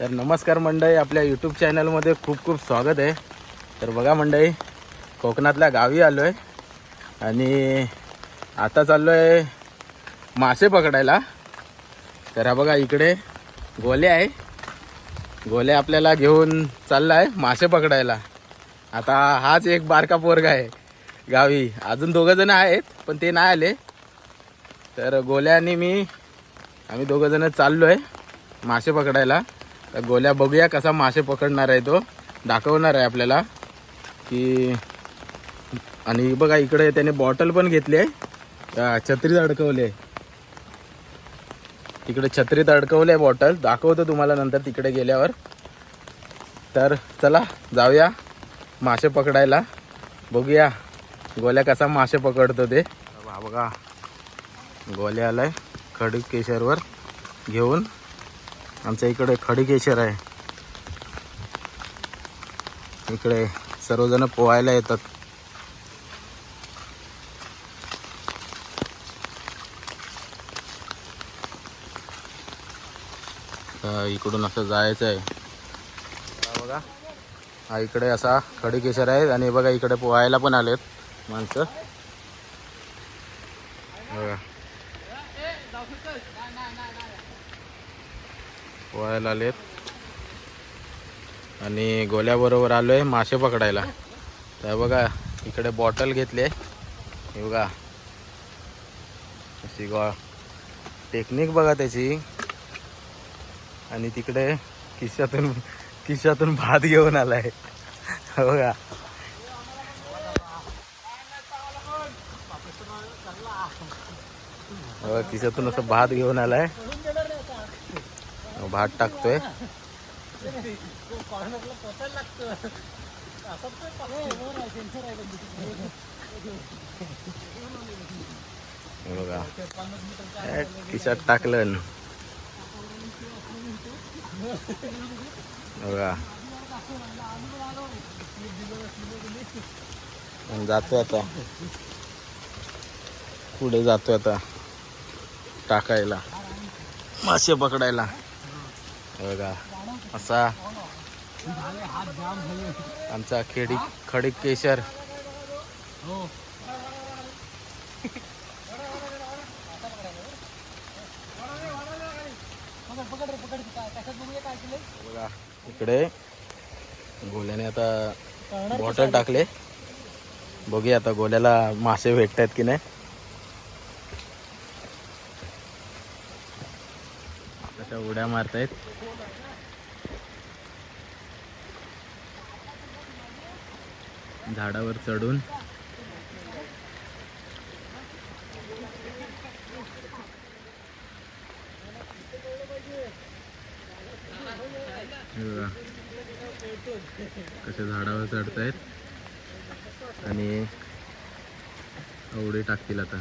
तर नमस्कार मंडळी आपल्या यूट्यूब चॅनलमध्ये खूप खूप स्वागत आहे. तर बघा मंडळी कोकणातल्या गावी आलो आहे आणि आता चाललो आहे मासे पकडायला. तर हा बघा इकडे गोले आहे. गोले आपल्याला घेऊन चालला आहे मासे पकडायला. आता हाच एक बारका पोरगा आहे गावी. अजून दोघंजणं आहेत पण ते नाही आले. तर गोल्या आणि मी आम्ही दोघंजणं चाललो आहे मासे पकडायला. तर गोल्या बघूया कसा मासे पकडणार आहे तो. दाखवणार आहे आपल्याला की आणि बघा इकडे त्याने बॉटल पण घेतली आहे. छत्रीत अडकवली आहे. तिकडे छत्रीत अडकवले बॉटल दाखवतो तुम्हाला नंतर तिकडे गेल्यावर. तर चला जाऊया मासे पकडायला. बघूया गोल्या कसा मासे पकडतो ते. बघा. गोल्या आलाय खडी केशरवर घेऊन. आमच्या इकडे खडीकेशर आहे. इकडे सर्वजण पोहायला येतात. इकडून असं जायचं आहे बघा. हा इकडे असा खडीकेशर आहे आणि बघा इकडे पोहायला पण आलेत माणसं बघा पोहायला आलेत. आणि गोल्याबरोबर आलो आहे मासे पकडायला. तर बघा इकडे बॉटल घेतली आहे. बघा. अशी गो टेक्निक बघा त्याची. आणि तिकडे किश्यातून किश्यातून भात घेऊन आलाय. बघा. बघा खिशातून असं भात घेऊन आलाय. भात टाकतोय. बघा. ए, खिशात टाकलं बघा. आणि जातोय आता. पुढे जातोय आता. टाकायला. मासे पकडायला. बघा असा आमचा खेडी खडी केशर बघा इकडे गोल्याने आता बॉटल टाकले. बघूया आता गोल्याला मासे भेटतात की नाही. कशा उड्या मारतायत. झाडावर चढून. बघा. कसे झाडावर चढतायत. आणि आवडी टाकतील आता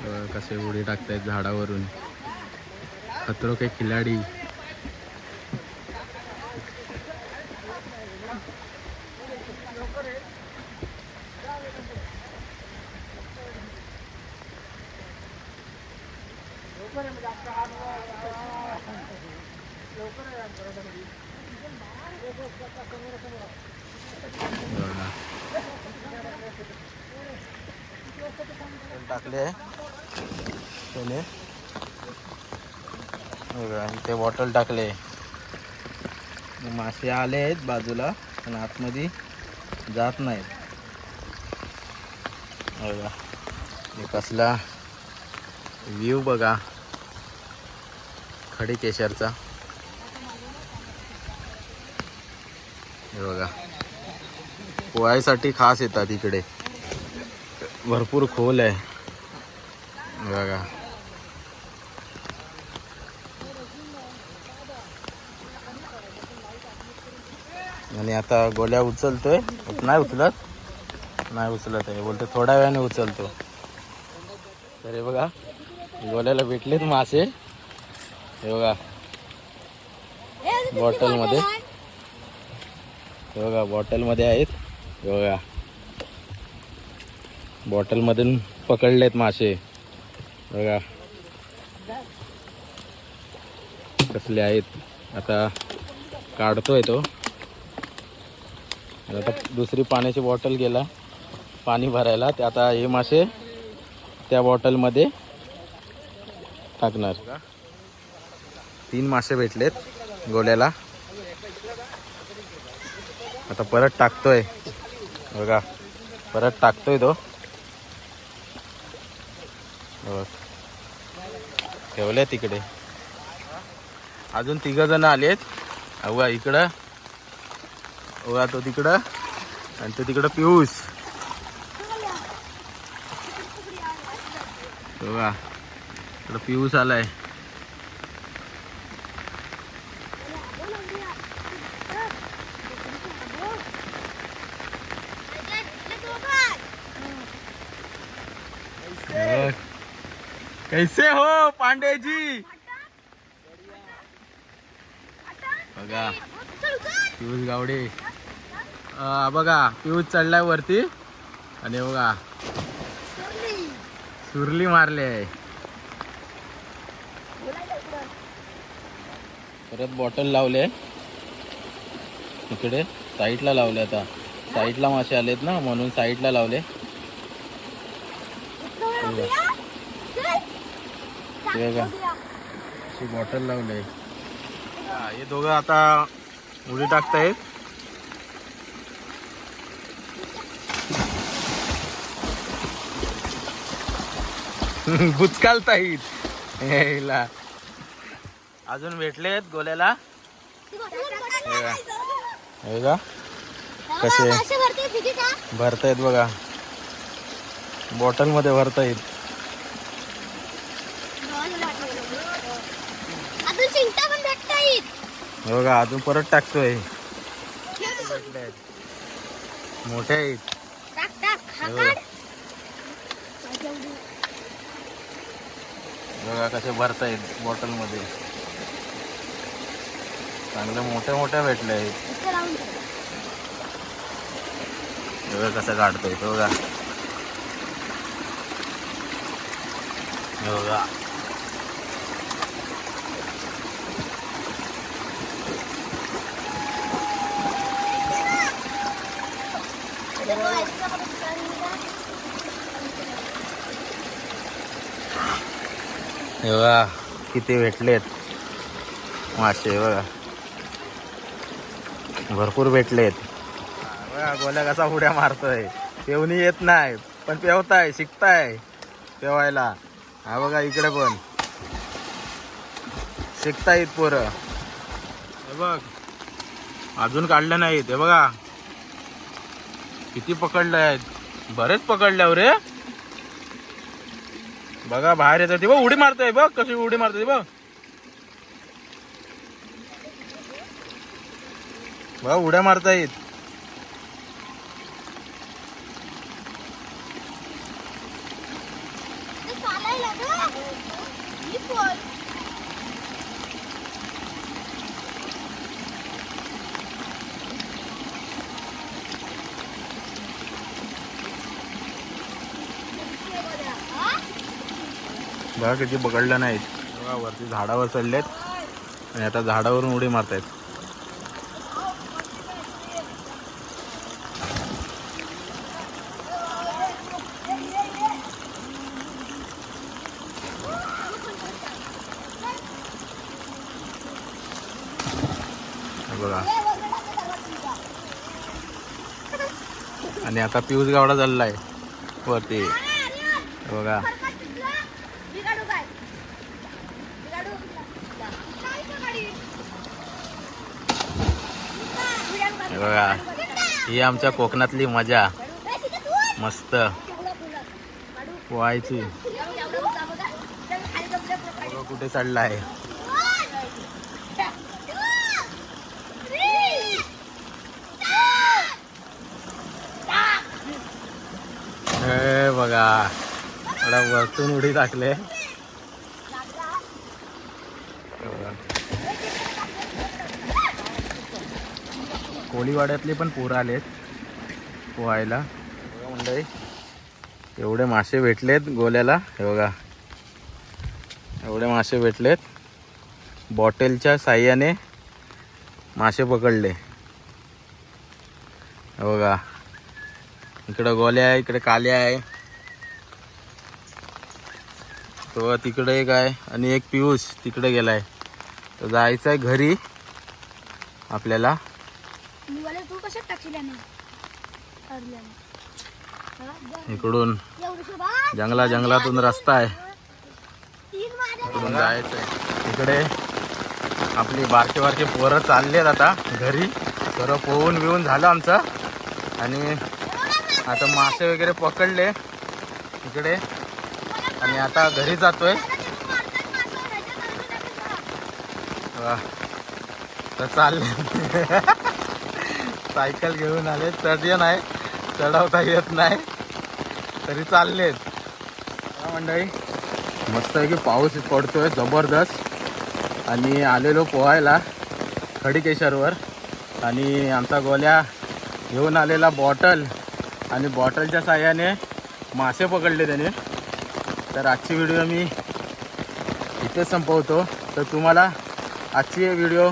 बघा. असे उडी टाकतायत झाडावरून. खतरो के खिलाडी. टाकले. ते बॉटल टाकले. मासे आले आहेत बाजूला पण आतमध्ये जात नाहीत. बघा कसला व्ह्यू बघा. खडी केशरचा हे बघा पोहायसाठी खास येतात इकडे. भरपूर खोल आहे. बघा. आणि आता गोल्या उचलतोय. नाही उचलत? नाही उचलत आहे. बोलतो थोड्या वेळाने उचलतो. तर हे बघा गोल्याला भेटलेत मासे. हे बघा बॉटलमध्ये. हे बघा बॉटलमध्ये आहेत. हे बघा. बॉटलमधून पकडलेत मासे. बघा. कसले आहेत. आता काढतोय तो. आता दुसरी पाण्याची बॉटल गेला. पाणी भरायला. ते आता हे मासे त्या बॉटलमध्ये टाकणार. तीन मासे भेटलेत गोल्याला. आता परत टाकतोय. बघा. परत टाकतोय तो. ठेवल्या तिकडे. अजून तिघ जण आलेत. अव्वा इकडं. अव्वा तो तिकडं. आणि तो तिकडं पिऊस. बघा इकडं पिऊस आलाय बघ. कैसे हो पांडे जी बघा पियुष गावडे. बघा पियुष चढलाय वरती. आणि बघा सुरली मारले परत बॉटल लावले. इकडे साईडला लावले आता. साईडला मासे आलेत ना म्हणून साईडला लावले. हे अशी बॉटल लावले हे दोघं आता उडी टाकतायत. बुचकालतायत. हेला. अजून भेटलेत गोल्याला. हे का कसे? भरतायत बघा. बॉटलमध्ये भरतायत अजून शिंगटा पण भेटता येईल हे बघा अजून परत टाकतोय. मोठे आहेत. टाक टाक काढ बघा. कसे भरतायत बॉटलमध्ये चांगले मोठे मोठे भेटले आहेत. बघा कसं काढतोय तो बघा. बघा. हे बघा किती भेटलेत. मासे बघा. भरपूर भेटलेत. बघा गोल्या कसा उड्या मारतोय. पेवणी येत नाही पण पेवताय शिकताय पेवायला. हा बघा इकडे पण. शिकतायत पोरं. हे बघ अजून काढलं नाहीत. हे बघा. किती पकडले आहेत बरेच पकडले रे. बघा बाहेर येतात बघ उडी मारतोय बघ कशी उडी मारते बघ. बघ उड्या मारतायत चालायला गं. ही पोर. हा? बघा किती पकडलं नाहीत. बघा वरती झाडावर चढलेत. आणि आता झाडावरून उडी मारतायत. आहेत बघा. आणि आता पिऊस गावडा चालला आहे वरती बघा. बघा ही आमच्या कोकणातली मजा. मस्त. व्हायची कुठे चढला आहे बघा थोडा वरतून उडी टाकले. कोळीवाड्यातले पण पोरं आलेत पोहायला. बघा मंडळी एवढे मासे भेटलेत गोल्याला. हे बघा एवढे मासे भेटलेत. बॉटलच्या साह्याने मासे पकडले. हे बघा इकडं गोल्या आहे इकडे काल्या आहे. तो तिकडे एक आहे आणि एक पियुष तिकडे गेलाय. तर जायचं आहे घरी आपल्याला. इकडून. जंगला जंगलातून रस्ता आहे. इकडून जायचं आहे तिकडे आपली बारके बारके पोरं चाललेत आता घरी. सर्व पोहून बिवून झालं आमचं. आणि आता मासे वगैरे पकडले. इकडे. आणि आता घरी जातोय. तर चालले. सायकल घेऊन आले. चढले नाही. चढवता येत नाही. तरी चाललेत. काय मंडळी मस्त आहे की पाऊस पडतोय जबरदस्त. आणि आलेलो पोहायला खडीकेश्वरवर आणि आमचा गोल्या घेऊन आलेला बॉटल. आणि बॉटलच्या साह्याने मासे पकडले त्याने. तर आजची व्हिडिओ मी इथेच संपवतो. तर तुम्हाला आजची व्हिडिओ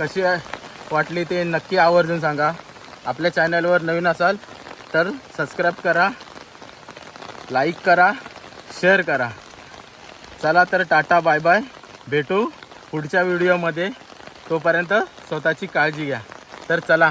कशी वाटली ते नक्की आवर्जून सांगा. आपल्या चॅनलवर नवीन असाल तर सबस्क्राईब करा लाईक करा शेअर करा. चला तर टाटा बाय बाय भेटू पुढच्या व्हिडिओमध्ये तोपर्यंत स्वतःची काळजी घ्या. तर चला.